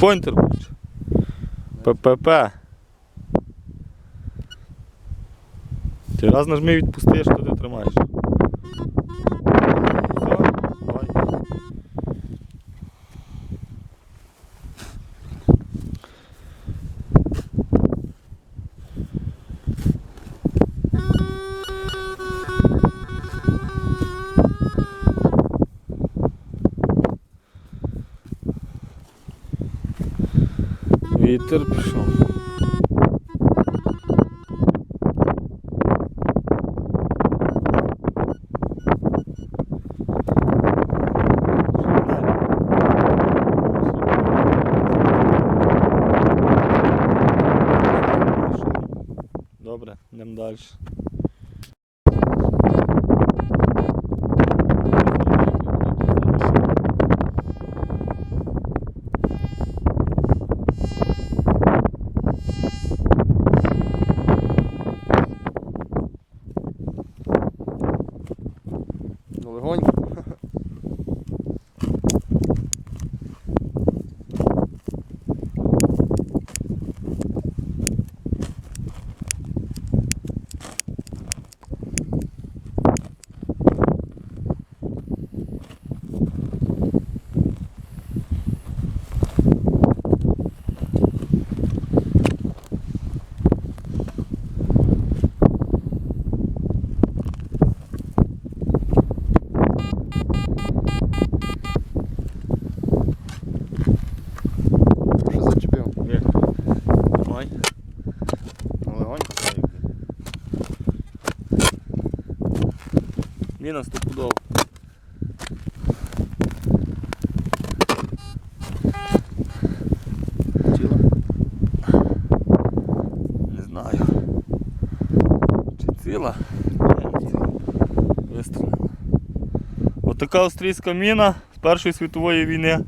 Пінпойнтер буде. ППП. Ти раз нажми відпустиш, що ти тримаєш. Вітер пішов. Добре, йдемо далі. Ну, легонько. Що зачепив? Є. Тримай. Ну, легонько. Міна стопудово. Тіло. Не знаю. Чи ціла? Вистрілила. Отака австрійська міна з Першої світової війни.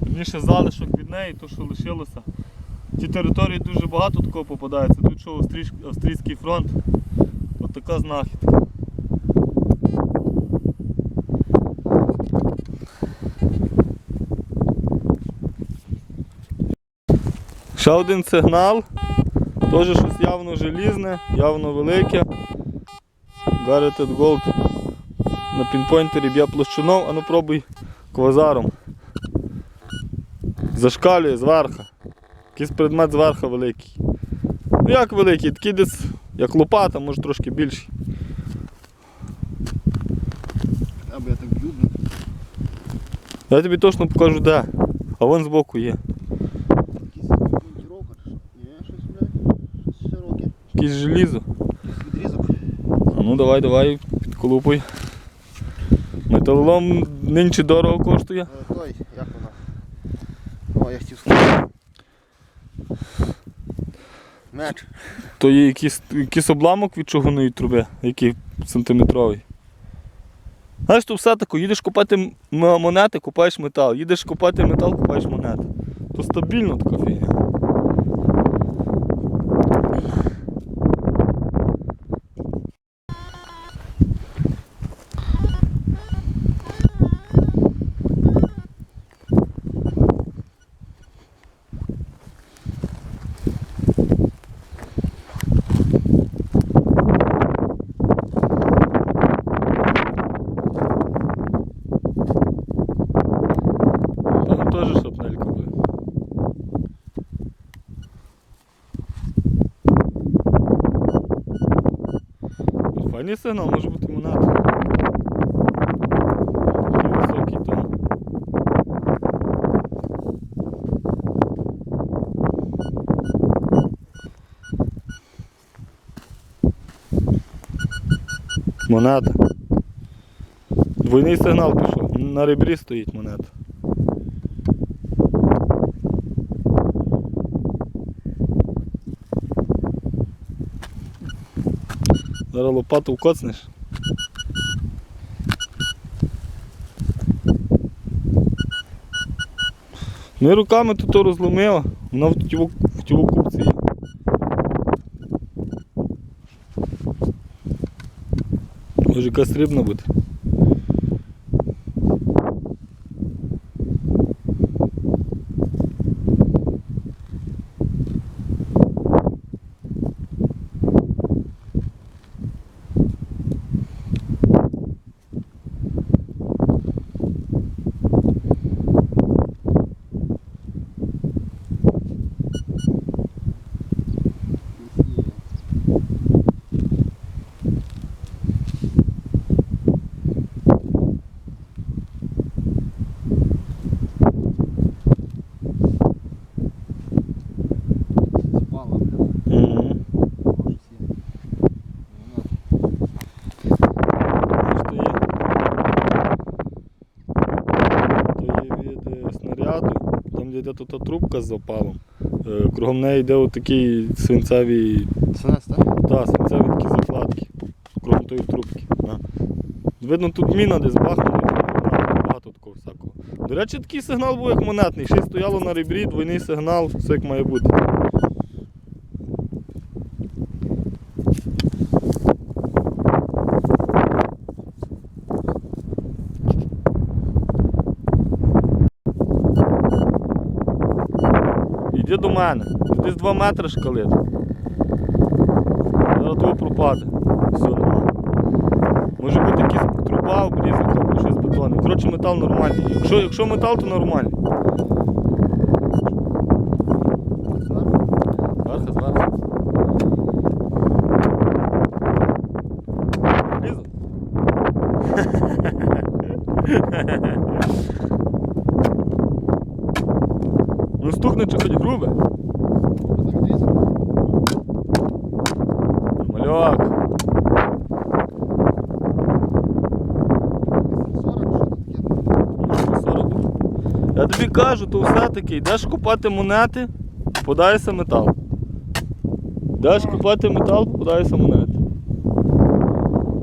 Мені залишок від неї, то що лишилося. Ті території дуже багато такого попадається. Тут що австрійський фронт. Отака знахідка. Ще один сигнал. Теж щось явно желізне, явно велике. Garreted Gold на пінпойнтері б'є площинов, а ну пробуй квазаром. Зашкалює зверху. Якийсь предмет зверху великий. Ну як великий, такий десь як лопата, може трошки більший. Або я так б'ю. Я тобі точно покажу де. А вон збоку є. Якийсь монтіровка чи що? Ні, щось, блядь. Щось широке. Якесь желізо. А ну давай, давай, підколупуй. Металолом нинче дорого коштує. Е, Той, як вона? О, я хотів сказати. Меч. То є якийсь, якийсь обламок від чугунної труби, який сантиметровий. Знаєш, то все тако, їдеш купати монети, купаєш метал. Їдеш купати метал, купаєш монети. То стабільно така фігня. Там теж шапнелька буде. Файний сигнал, може бути. Такий високий тон. Монета. Двойний сигнал пішов. На ребрі стоїть монета. Зараз лопату вкоцнеш. Ну і руками тут розломила, вона в тіву, в тіву купці є. Може якась рибна буде. Де трубка з запалом. Е, Кругом неї йде отакі свинцеві, Свинець, так? та, свинцеві такі закладки. Кругом тої трубки. Да. Видно, тут міна десь бахнула, багато такого всякого. До речі, такий сигнал був як монетний. Ще стояло на ребрі, двойний сигнал, все як має бути. До мене. Десь 2 метри шкалит. Зараз того пропаде. Все нема. Може бути якась труба обрізка щось бетонне. Коротше, метал нормальний. Якщо, якщо метал, то нормальний. Зверху, зверху. Лізо? Ну стукне чи хоч грубе. Мальок. Може, 40. Я тобі кажу, то все-таки йдеш купати монети, попадається метал. Йдеш купати метал, попадається монети.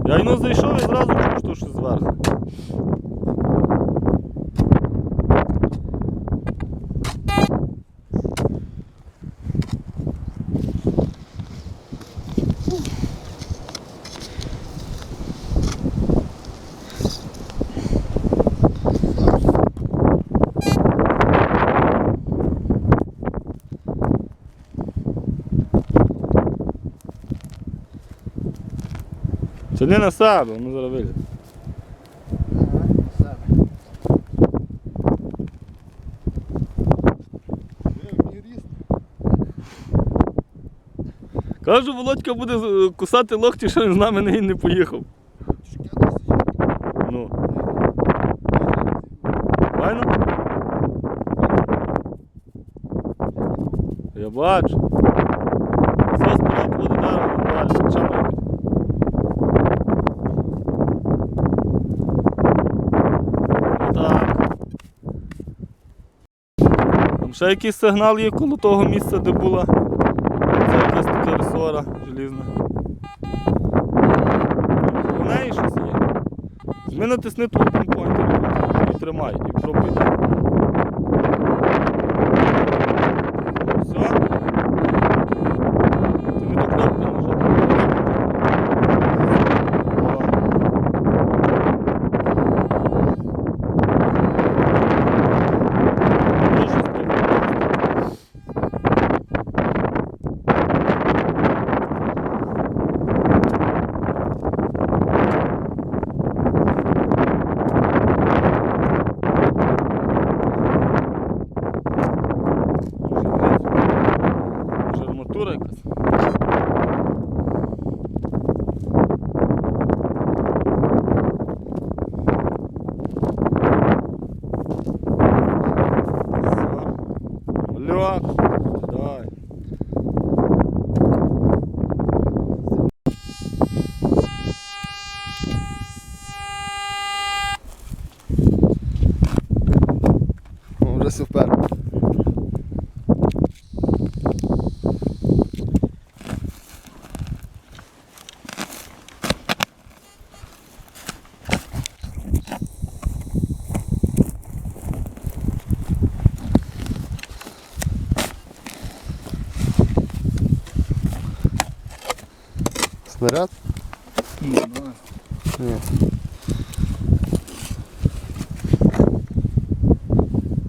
Я йому зайшов і зразу чув, що щось зверху. Не на себе, воно зараз. Кажу, Володька буде е, кусати локті, що він з нами не, не поїхав. Ну. Файно? Я бачу. Все споряд буде дерево, далі. Що має бути? Отак. Там ще якийсь сигнал є коло того місця, де була. Це якась така ресора желізна. У неї щось є. Зми натисни тут пінпойнтер і тримай, і пробуй. Все. Ти не до кнопки нажав. О. Є щось таке. Може арматура якась? Ляк, дай. Вже супер. Снаряд? Ні.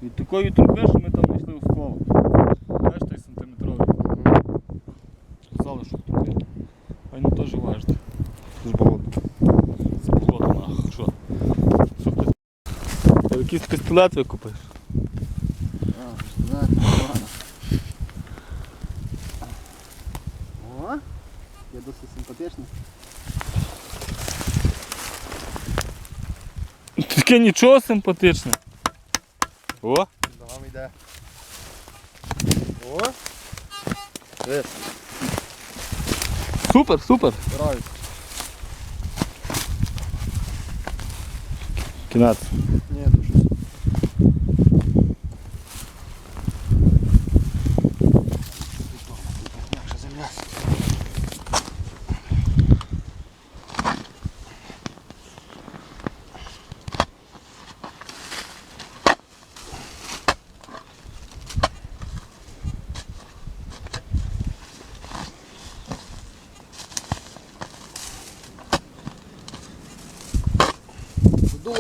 Від такої труби, що ми там знайшли у сколу. Знаєш, той сантиметровий. Сказали, що труби. А ну теж важить. З болота. З болотом, ах, що? Що ти? Якийсь пістолет викупиш. А, знаю, погано. О, я досить симпатичний. Таке нічого симпатичне. О, Дам йде. О! Дивись, супер, супер. збираюсь. Кінець. Ні, то щось.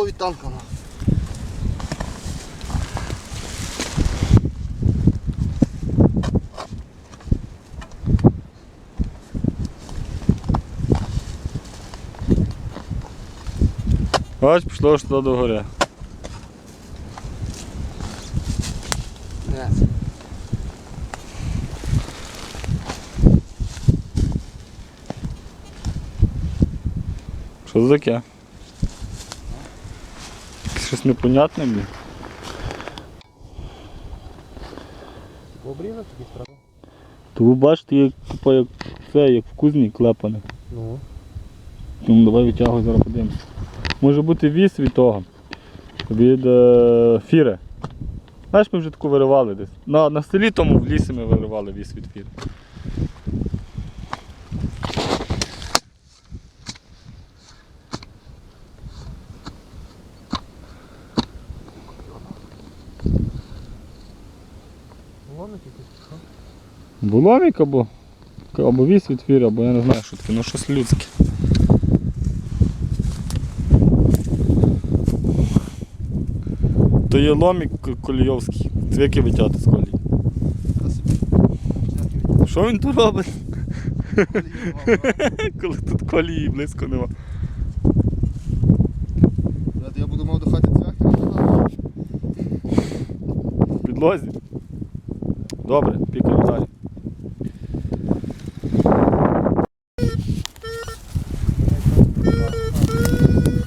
від танка. ну. Бач, пішло аж туди до гори. Не. Що це таке? Щось непонятне, блін. Обрізав такий страх? То ви бачите, як, типу, як це, як в кузні клепане. Ну. Ну, давай витягуй, зараз подивимося. Може бути віс від того. Від е, фіри. Знаєш, ми вже таку виривали десь. На, на селі тому в лісі ми виривали віс від фіри. Буломік або, або віс від фіри, або я не знаю, що таке, ну щось людське. То є ломік к- колійовський, цвіки витягти з. Всякі Що він тут робить, коли тут колії близько нема? Я буду мав до хати цвяхи. Підлозі. Добре, пікаємо далі.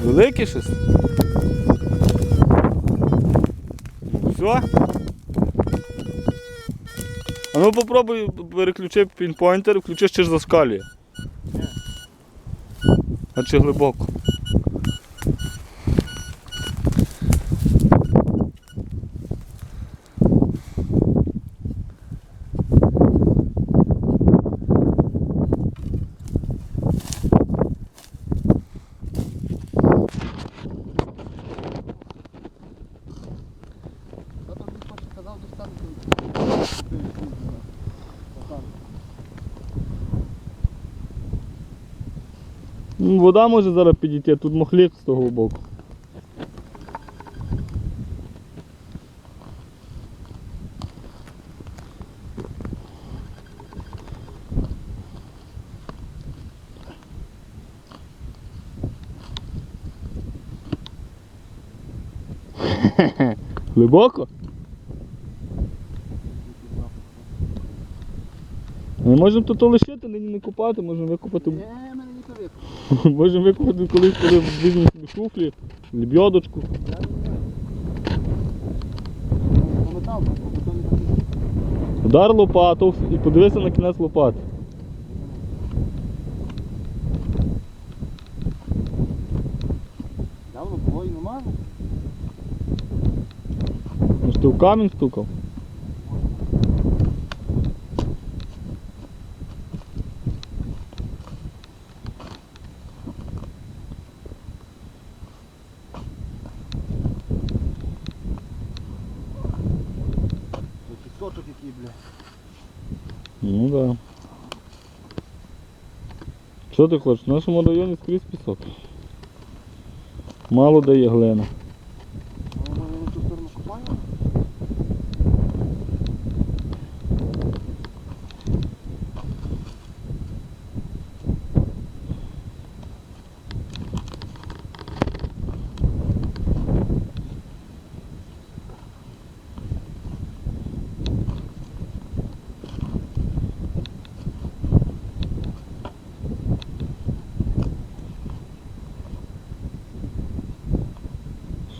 Великий щось? Ну, Все? А ну попробуй переключи пінпойнтер, включи чи ж зашкалює. А чи глибоко? Вода може зараз підійти, тут мохлік з того боку. Глибоко? Ми можемо тут лишити, нині не купати, можемо викопати. Можемо викопати колись, коли візьмемо шуфлі, лебедочку. Удар лопату і подивися на кінець лопати. Давно і немає. Ти в камінь стукав. Пісочок який, бля. Ну. Да. Що ти хочеш? В нашому районі скрізь пісок. Мало дає глина. А воно на ту сторону купає?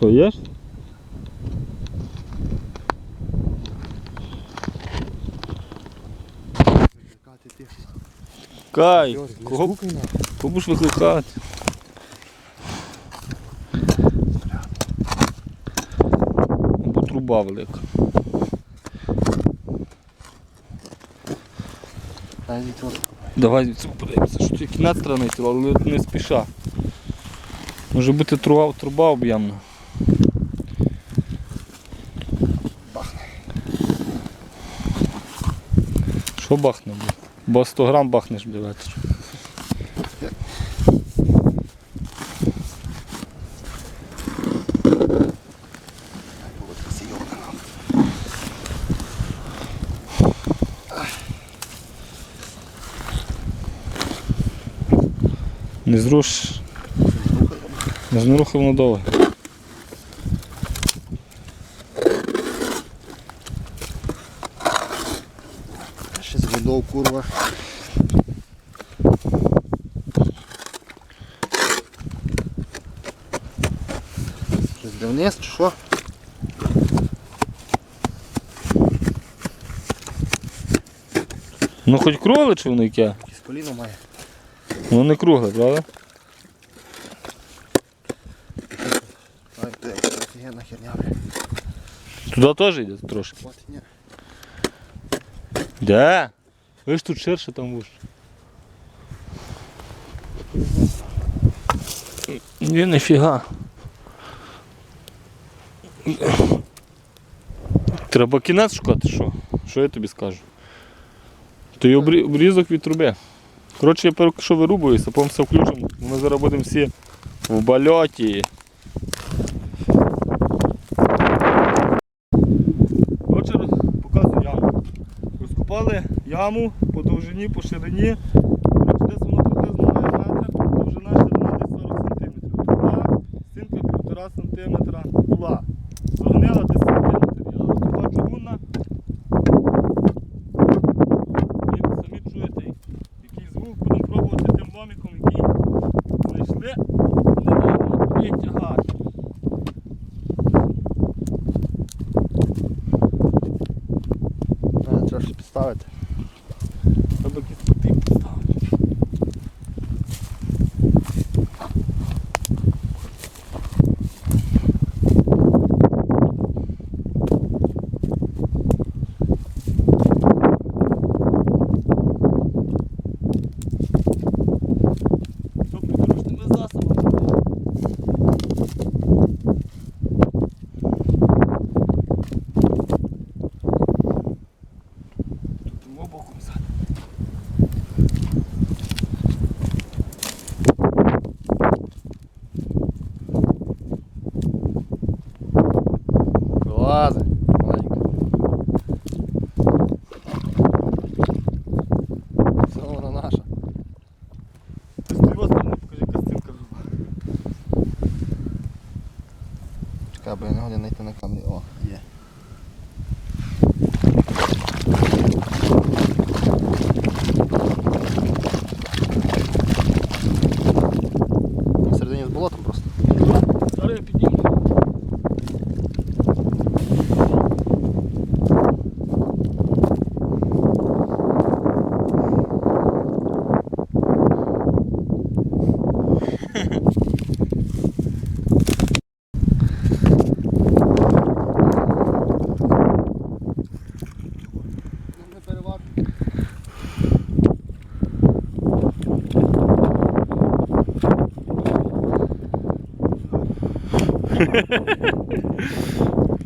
Що є? Викликати тих. Кай, Йорик, не кого, кого будеш викликати? Або труба велика. Давай від цього подивимося, що тут кінець знайти, але не спіша. Може бути труба, труба об'ємна. Бахне. Що бахне? Бо 100 грам бахнеш блядь. Не зруш. Не зрухав воно. Ще з водою, курва. Де вниз, чи що? Ну хоч кругле чи воно яке? Якесь коліно має. Воно не кругле, правда? Ай, це офігенна херня, бля. Туди теж йде трошки. От, ні. Де? Ви ж тут ширше, там вужче. Ні, ніфіга. Треба кінець шукати, що? Що я тобі скажу? То й обрі- обрізок від труби. Коротше, я поки що вирубуюся, потім все включимо. Ми зараз будемо всі в больоті. Яму по довжині, по ширині.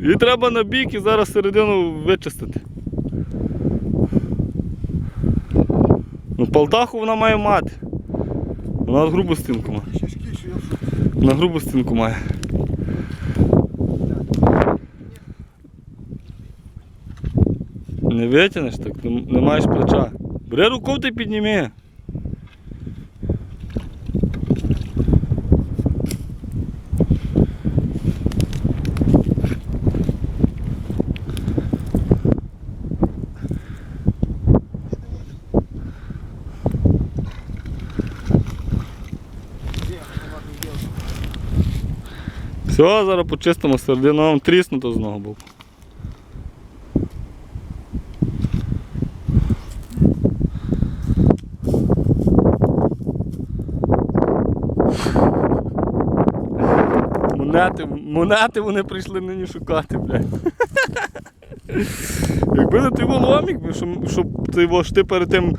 Її треба на бік і зараз середину вичистити. Ну, Полтаху вона має мати. Вона грубу стінку має. На грубу стінку має. Не витягнеш так, не, не маєш плеча. Бери руку ти підніми. Все, зараз почистимо середину, вам тріснуто з одного боку. Монети, монети вони прийшли нині шукати, блядь. Якби не той ломік, щоб, щоб ти, його ти перед тим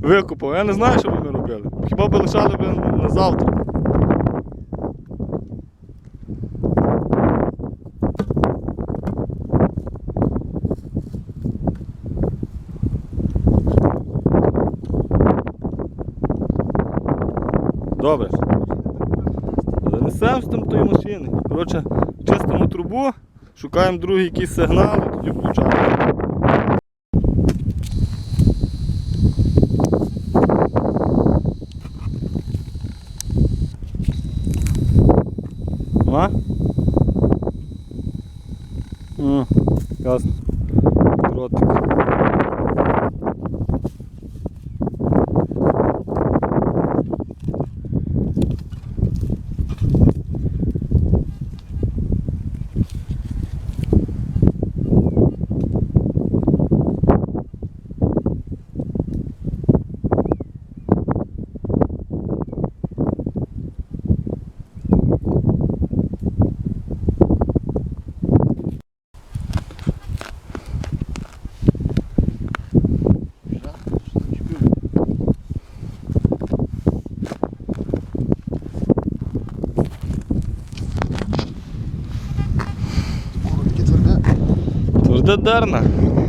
викопав, я не знаю, що б вони робили. Хіба б лишали б на завтра. Добре. Занесемо з тим тої машини. Коротше, чистимо трубу, шукаємо другий якийсь сигнал тоді включаємо. moderna.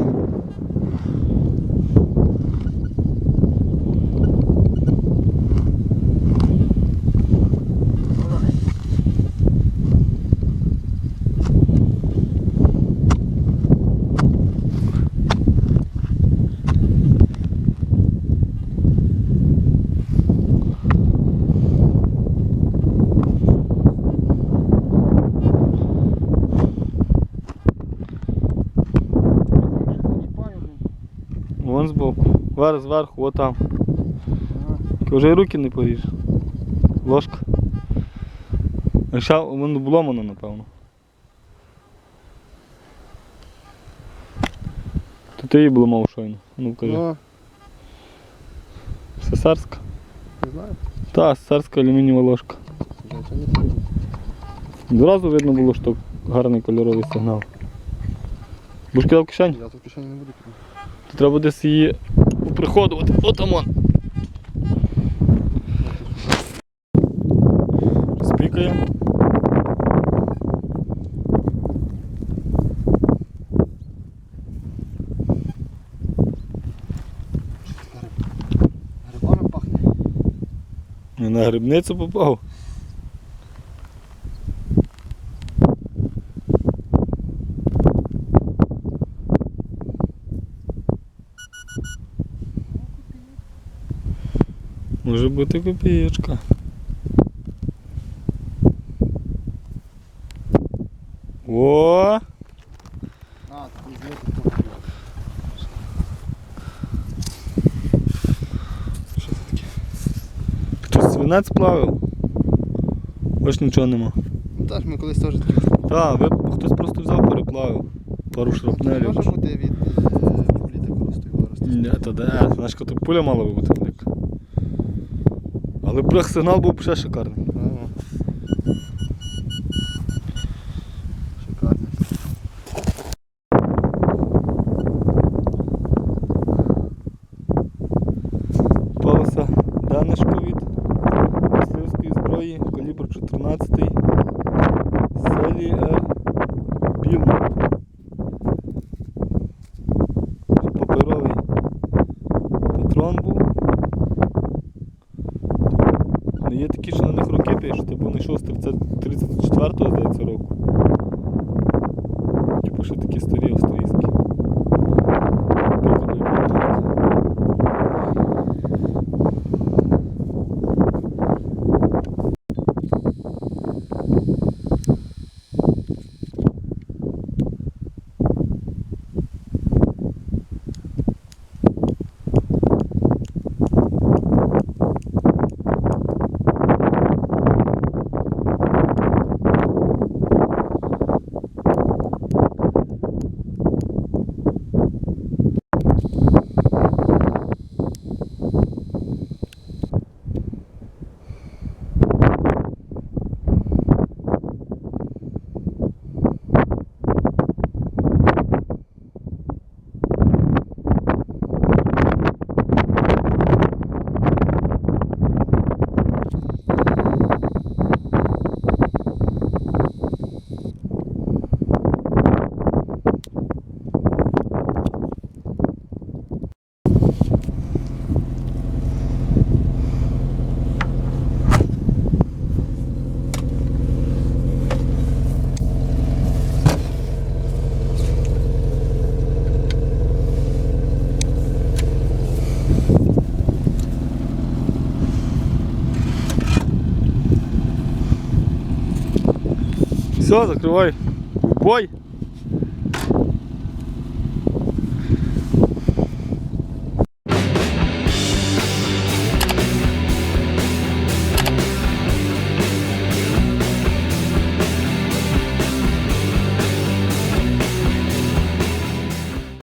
Вер зверху, отам. Вже й руки не поріж. Ложка. А ще воно обломано, напевно. То ти її бломав щойно. Ну кажи. Ну, Сесарська. не знаю. Та, сесарська алюмінієва ложка. Зразу видно було, що гарний кольоровий сигнал. Будеш кидав в кишень? Я тут в кишені не буду кидати. Треба десь її оприходувати. Отамон. Спікає. Грибами пахне. На грибницю попав. Може бути копієчка. О! Що це таке? Хтось свинець плавив? Ось нічого нема. Ну так, ми колись теж такі. Так, ви, хтось просто взяв, переплавив. Пару шрапнелів. Може бути від е, просто його. Ні, то де, знаєш, коли пуля мала би бути. Але брех був ще шикарний. Все, закривай. В бой.